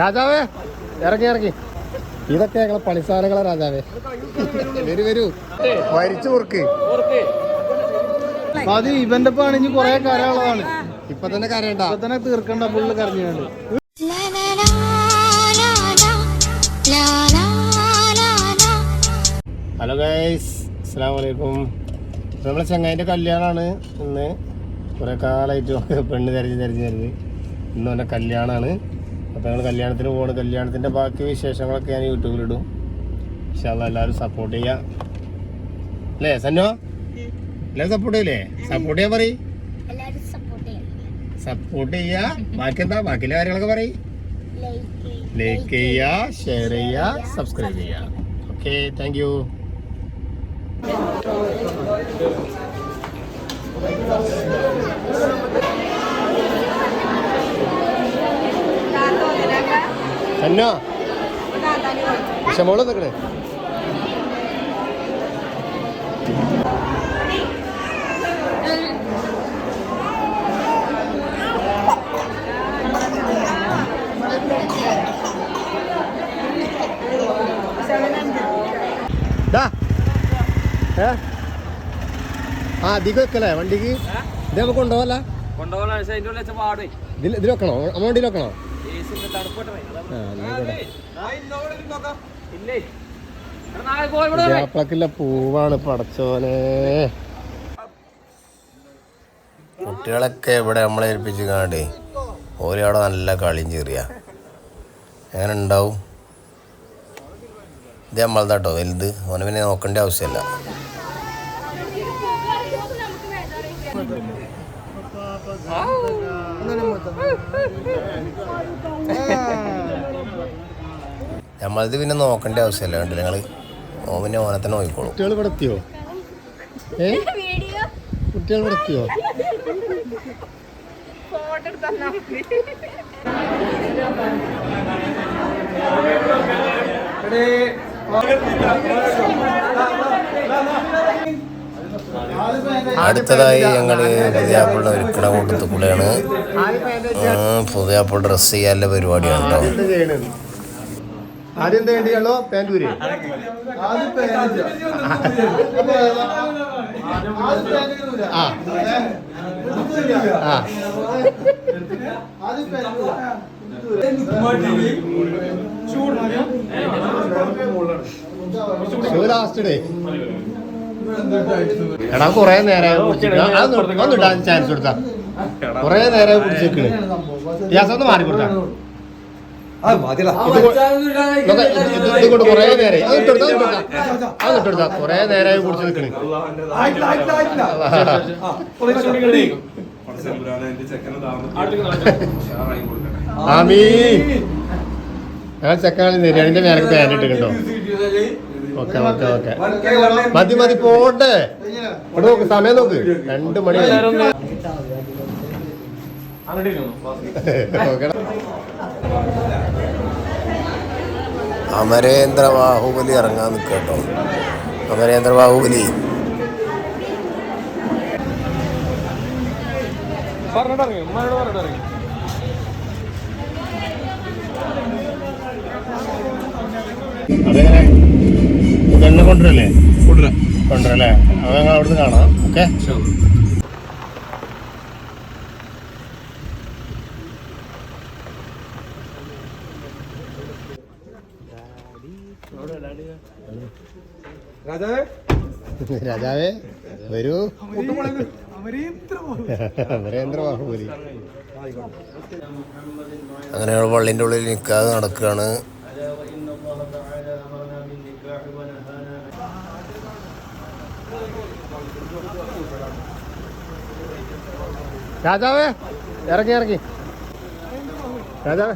രാജാവേ ഇറങ്ങി ഇറങ്ങി. ഇതൊക്കെ ഞങ്ങളെ പണിശാലകളെ രാജാവേ. വരൂ വരൂ. വരിച്ചു മുറുക്ക്. അത് ഇവന്റെ പണിഞ്ഞ് കൊറേ കരയുള്ളതാണ്. ഇപ്പൊ തന്നെ കരയണ്ട. ഇപ്പൊ തന്നെ തീർക്കണ്ട ഫുള്ള് കരഞ്ഞുണ്ട് ഹലോ ഗൈസ് അസ്സാം വലൈക്കും നമ്മളെ ചെങ്ങായിന്റെ കല്യാണമാണ് ഇന്ന്. കുറെ കാലമായിട്ട് പെണ്ണ് തിരഞ്ഞ് തിരഞ്ഞ് തരുന്നത് ഇന്ന് അവന്റെ കല്യാണമാണ് അപ്പോൾ ഞങ്ങൾ കല്യാണത്തിന് പോകണം കല്യാണത്തിന്റെ ബാക്കി വിശേഷങ്ങളൊക്കെ ഞാൻ യൂട്യൂബിലിടും പക്ഷെ അത് എല്ലാവരും സപ്പോർട്ട് ചെയ്യാം. അല്ലേ സന്നോ? എല്ലാവരും സപ്പോർട്ട് ചെയ്യില്ലേ? സപ്പോർട്ട് ചെയ്യാൻ പറയും. സപ്പോർട്ട് ചെയ്യുക ബാക്കി എന്താ ബാക്കിയുള്ള കാര്യങ്ങളൊക്കെ പറയും. ലൈക്ക് ലൈക്ക് ചെയ്യുക ഷെയർ ചെയ്യുക സബ്സ്ക്രൈബ് ചെയ്യുക ഓക്കെ താങ്ക് യു എന്നാ ക്ഷമോളെ നിൽക്കണേ ആ അധികം വെക്കല്ലേ? വണ്ടിക്ക്? ഇത് നമുക്ക് കൊണ്ടുപോകല്ല കൊണ്ടുപോകണോ ഇതിൽ വെക്കണോ? അമ്മ വണ്ടിയിൽ വെക്കണോ? ഗ്യാപ്പക്കില്ല പൂവാണ് പടച്ചോനെ കുട്ടികളൊക്കെ ഇവിടെ നമ്മളെ ഏൽപ്പിച്ച് ഓരോ അവിടെ നല്ല കളിയും ചെറിയ. എങ്ങനെ ഉണ്ടാവും? ഇത് നമ്മളതാട്ടോ വലുത്. ഓന പിന്നെ നോക്കേണ്ട ആവശ്യമില്ല. Oh. നമ്മളത് പിന്നെ നോക്കേണ്ട ആവശ്യമില്ല കണ്ടില്ല? ഞങ്ങൾ ഓൻ പിന്നെ ഓനെ തന്നെ നോക്കിക്കോളും. കുട്ടികൾ ഇവിടെ എത്തിയോ ഏ? കുട്ടികൾ ഇവിടെ എത്തിയോ അടുത്തതായി ഞങ്ങൾ പുതിയാപ്പിളുടെ ഒരുക്കട കൊടുത്ത് കൂടെയാണ് പുതിയാപ്പിൾ ഡ്രസ്സ് ചെയ്യാനുള്ള പരിപാടിയാണ് കേട്ടോ ആദ്യം പാന്റൂര് ആ. ആ. ലാസ്റ്റ് ഡേ എടാ കൊറേ നേരം ഒന്നിട്ടാ ചാൻസ് കൊടുത്താ. കൊറേ നേരം കുടിച്ചേക്കണ് ഗ്യാസ് ഒന്ന് മാറി കൊടുത്താ. ഇത് കൊണ്ട് കൊറേ നേരം അത് ഇട്ടെടുത്താ അത് ഇട്ടെടുത്താ കൊറേ നേരമായി കുടിച്ചു നിൽക്കണ് ആമീ ഞാൻ ചെക്കാളി നെരിയാണിന്റെ മേലക്ക് പാൻ ഇട്ടിട്ടുണ്ടോ? Okay okay okay. മതി മതി പോട്ടെ ഇവിടെ നോക്ക് സമയം നോക്ക്. രണ്ട് മണി. അമരേന്ദ്ര ബാഹുബലി ഇറങ്ങാൻ നിൽക്കട്ടോ അമരേന്ദ്ര ബാഹുബലി. പറഞ്ഞിട്ടിറങ്ങി ഉമ്മാനോട് പറഞ്ഞിട്ടിറങ്ങി അതെങ്ങനെ? ഇതെന്നെ കൊണ്ടുവരല്ലേ? കൊണ്ടുവരല്ലേ? അത് ഞങ്ങൾ അവിടുന്ന് കാണാം. ഓക്കെ? രാജാവേ? വരൂ. അമരേന്ദ്ര ബാഹുബലി അങ്ങനെ പള്ളിന്റെ ഉള്ളിൽ നിൽക്കാതെ നടക്കുകയാണ്. രാജാവേ ഇറങ്ങി ഇറങ്ങി. രാജാവേ.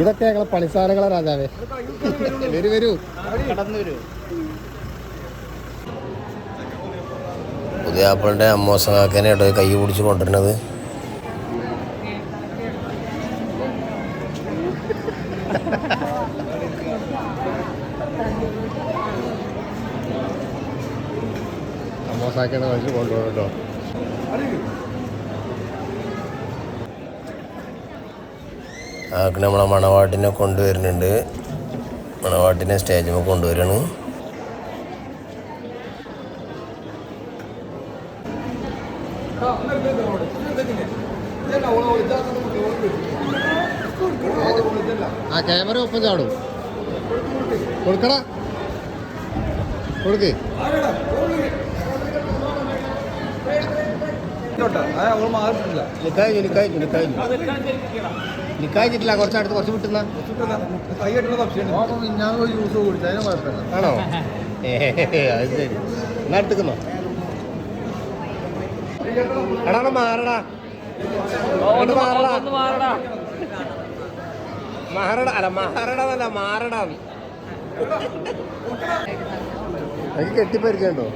ഇതൊക്കെ ഞങ്ങളെ പണിസാരങ്ങളെ രാജാവേ. വരൂ വരൂ. കടന്നു വരൂ പുതിയാപ്പിളിന്റെ അമ്മോസങ്ങാക്കനെ കേട്ടോ കൈ പിടിച്ച് കൊണ്ടുവരുന്നത്. അമ്മോസാക്കനെ വെച്ച് കൊണ്ടുപോകും കേട്ടോ. ആക്ക് നമ്മളെ മണവാട്ടിനെ കൊണ്ടുവരുന്നുണ്ട്. മണവാട്ടിനെ സ്റ്റേജിൽ കൊണ്ടുവരണം. ആ ക്യാമറ ഒപ്പം ചാടും. കൊടുക്കടാ. കൊടുക്ക്. നിക്കായി നിക്കായി നിക്കായി നിക്കായിട്ടില്ല കുറച്ചടുത്ത് കുറച്ച് വിട്ടുന്ന ആണോ? അത് ശരി. എന്നാ എടുത്തുക്കുന്നോ? എടാ മാറടാ. മാറടാ. മാറടാ. അല്ല മാറടാന്നല്ല മാറടാ എനിക്ക് കെട്ടിപ്പരിക്കണ്ടോ?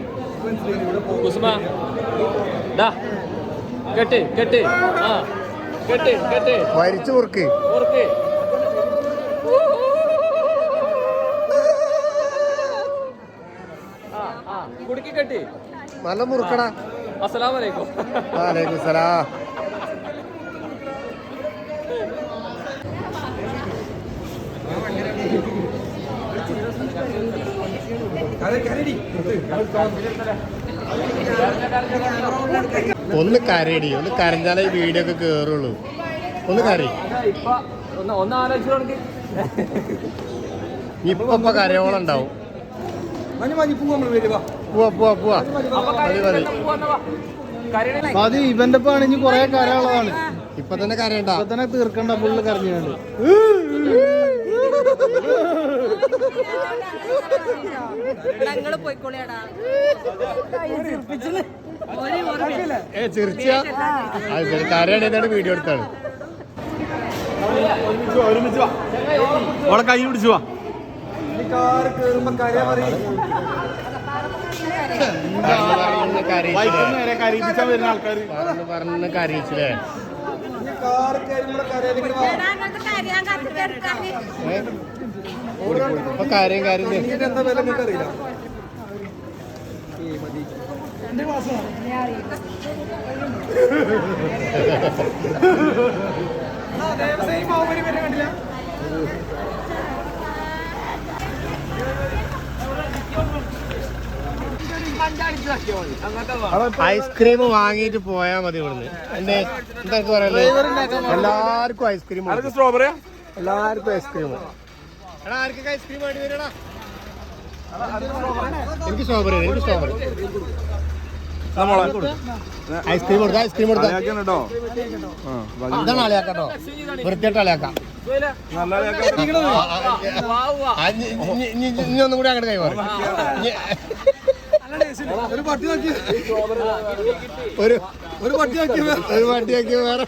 കെട്ട് കെട്ട്. ആ കെട്ട് കെട്ട്. വരിച്ചു മുറുക്ക്. മുറുക്ക്. ആ ആ കുടുക്കി കെട്ടി. നല്ല മുറുക്കടാ. അസ്സലാമലൈക്കും വലൈക്കും സലാം ഒന്ന് കരയടി ഒന്ന് കരഞ്ഞാലേ ഈ വീഡിയോ ഒക്കെ കേറുള്ളൂ. ഒന്ന് കരയി. ഇപ്പൊ ഇപ്പൊ കരയോളം ഉണ്ടാവും. പോവാ പോവാ പോവാ അപ്പൊ മതി മതി. അത് ഇവന്റെ പണിഞ്ഞ് കൊറേ കരയുള്ളതാണ് ഇപ്പൊ തന്നെ കരയണ്ട. ഇപ്പൊ തന്നെ തീർക്കണ്ട ഫുള്ള് കരഞ്ഞു ഞങ്ങൾ പോയിക്കോളിയാടാ ഏ ചിരിച്ച? വീഡിയോ എടുത്താണ് ഓളെ കൈ പിടിച്ചു വാ. പറഞ്ഞ് കരയിച്ചില്ലേ? നേരെ കാര്യം വരുന്ന എന്താ പറഞ്ഞ് ഇപ്പൊ കാര്യം കാര്യം എന്താ വില നിങ്ങൾക്ക് ഐസ്ക്രീം വാങ്ങിയിട്ട് പോയാ മതി ഇവിടുന്ന്. എന്റെ എന്താ പറയുന്നത് എല്ലാവർക്കും ഐസ്ക്രീം സ്ട്രോബെറിയാ എല്ലാവർക്കും ഐസ്ക്രീം. എടാ ആർക്കൊക്കെ ഐസ്ക്രീം വേണ്ടി വരടാ എനിക്ക് സ്ട്രോബെറി എനിക്ക് സ്ട്രോബെറി ഐസ്ക്രീം കൊടുത്ത ഐസ്ക്രീം കൊടുക്കാം. കേട്ടോ ഇതാണ് അളിയാക്കട്ടോ വൃത്തിയായിട്ട് അളിയാക്കാം ഇനി- ഒന്നും കൂടി അങ്ങോട്ട് കൈമാറി ഒരു പട്ടി നോക്കി. ഒരു ഒരു പട്ടി നോക്കി. ഒരു പട്ടി ആക്കി വേറെ.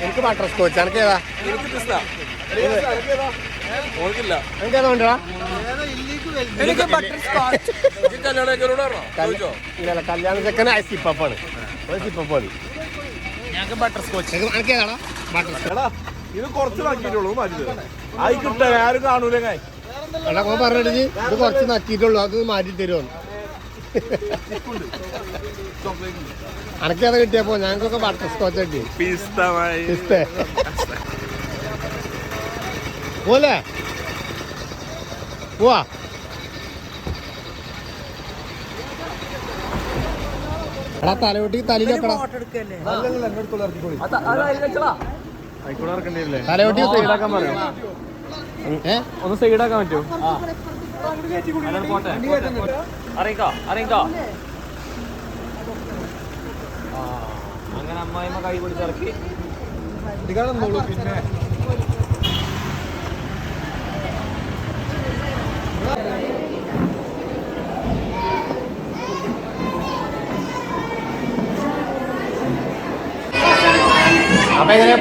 എനിക്ക് ബട്ടർ സ്കോച്ച് എനിക്ക് ഏതാ ഓർക്കില്ല. എനിക്ക് വേണ്ടടാ ഇല്ല കല്യാണ ചെക്കൻ സിപ്പപ്പാണ് ഒരു സിപ്പപ്പ് മതി. ഞങ്ങൾക്ക് ബട്ടർ സ്കോച്ച് ബട്ടർ സ്കോച്ച് ഇത് കുറച്ച് നോക്കിയിട്ടുള്ളൂ കിട്ടാൻ ആരും കാണൂലേ കായ് എടാ ഞാൻ പറഞ്ഞിട്ട് ഇത് കുറച്ച് നക്കിയിട്ടുള്ളൂ അത് മാറ്റി തരുമോ അനക്കേതാ കിട്ടിയപ്പോ? ഞങ്ങൾക്കൊക്കെ ബട്ടർ സ്കോച്ച് കിട്ടി. പിസ്തമായി ഇഷ്ടേ പോലെ. പോവാ എടാ തലവെട്ടി ഇറക്കണ്ടില്ലേ തലവെട്ടി സൈഡാക്കാൻ പറയോ? ഏ? ഒന്ന് സൈഡാക്കാൻ പറ്റുമോ? അറിയിക്കോ അറിയിക്കോ. അങ്ങനെ അമ്മായിമ്മ കൈ പിടിച്ചിറക്കി പിന്നെ. അപ്പൊ എങ്ങനെയാ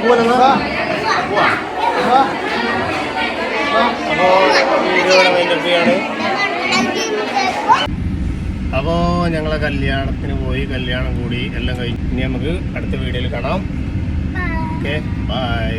ഞങ്ങളെ കല്യാണത്തിന് പോയി കല്യാണം കൂടി എല്ലാം കഴിഞ്ഞ്. ഇനി നമുക്ക് അടുത്ത വീഡിയോയിൽ കാണാം. Okay bye